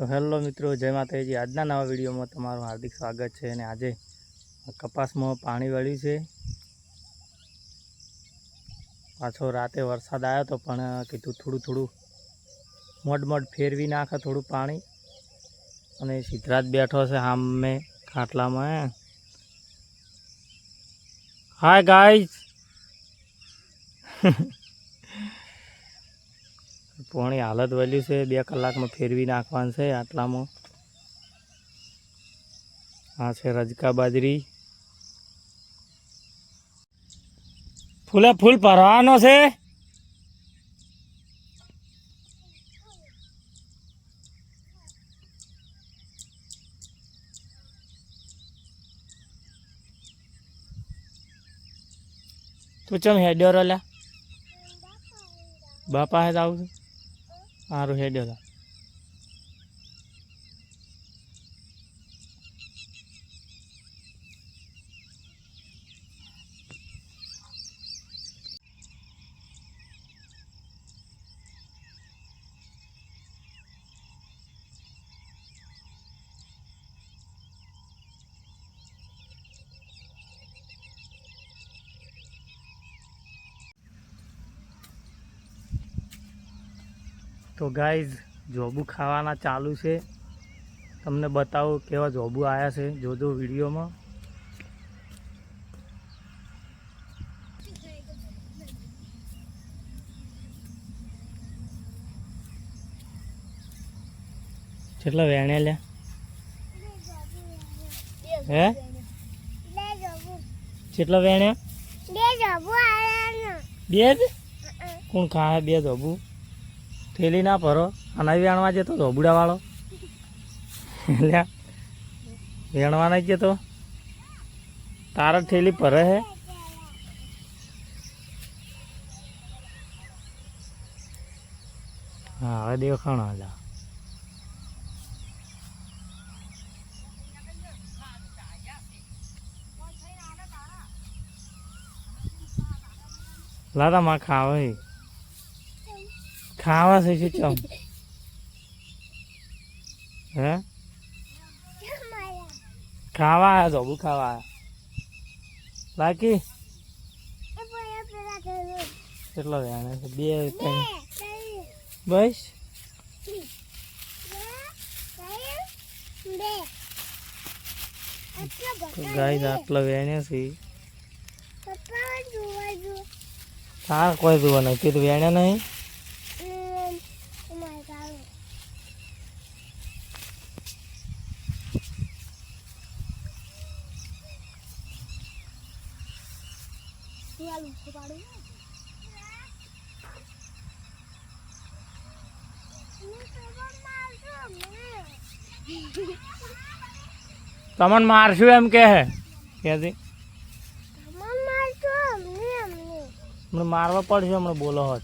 તો હેલો મિત્રો, જય માતાજી. આજના નવા વિડીયોમાં તમારું હાર્દિક સ્વાગત છે અને આજે કપાસમાં પાણી વળ્યું છે. પાછો રાતે વરસાદ આવ્યો તો પણ કીધું થોડું થોડું મોડ મોડ ફેરવી નાખે થોડું પાણી. અને સિદ્ધરાજ બેઠો છે સામે ખાટલામાં હાય ગાઈઝ પોણી હાલત વળ્યું છે, બે કલાકમાં ફેરવી નાખવાનું છે આટલામાં. આ છે રજકા બાજરી. ફૂલે ફૂલ ભરવાનો છે. તું ચમ હેડ્યો રહ્યા બાપા હે આવું છું. સારું હેડ્યો તા. તો ગાઈઝ જોબુ ખાવાના ચાલુ છે. તમને બતાવું કેવા જોબુ આવ્યા છે. જોજો વિડીયોમાં. કેટલા વેણે લે? હે? કેટલા વેણ્યા બે જ? કોણ ખાય બે જોબુ? થેલી ના ભરો અને વેણવા જતો હતો વાળો લ્યા વેણવા નહીં જતો. તારા થેલી ભરે હે? હા, હવે દેખાણો હજા લાદા માં ખાવે. ખાવા છે ચમ હે? ખાવા આયા જોબુ ખાવા આયા? બાકી? કેટલો વેણે છે? બે ત્રણ. બસ? ગાય આટલા વેણ્યા છે. હા કોઈ જોવા નહીં તે વેણ્યા નહીં? તમને મારશું એમ કે હે? ક્યાંથી મને મારવા પડશે, હમણાં બોલો હોત.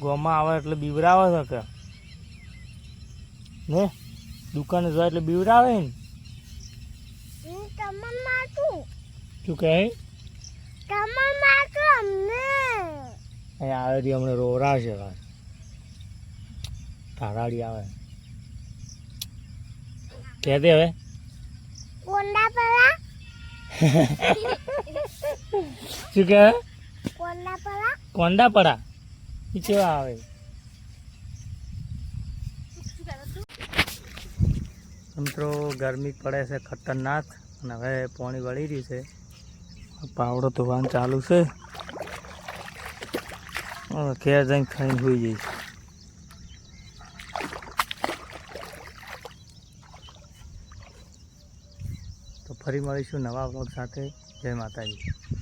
ગોમાં આવે એટલે બીવરાવે છે કે? ને? દુકાને જાય એટલે બીવરાવે ને? શું કહે? અહીંયા આવે છે હમણાં રોરાશે વાત. તારાડી આવે. કે દે હવે. કોંડા પરા. શું કહે? કોંડા પરા. કોંડા પડા એ કેવા આવે? મિત્રો ગરમી પડે છે ખતરનાક અને હવે પાણી વળી રહ્યું છે. પાવડો તો વાન ચાલુ છે. ઘેર જઈને ખાઈને હોઈ જઈશ. તો ફરી મળીશું નવા વ્લોગ સાથે. જય માતાજી.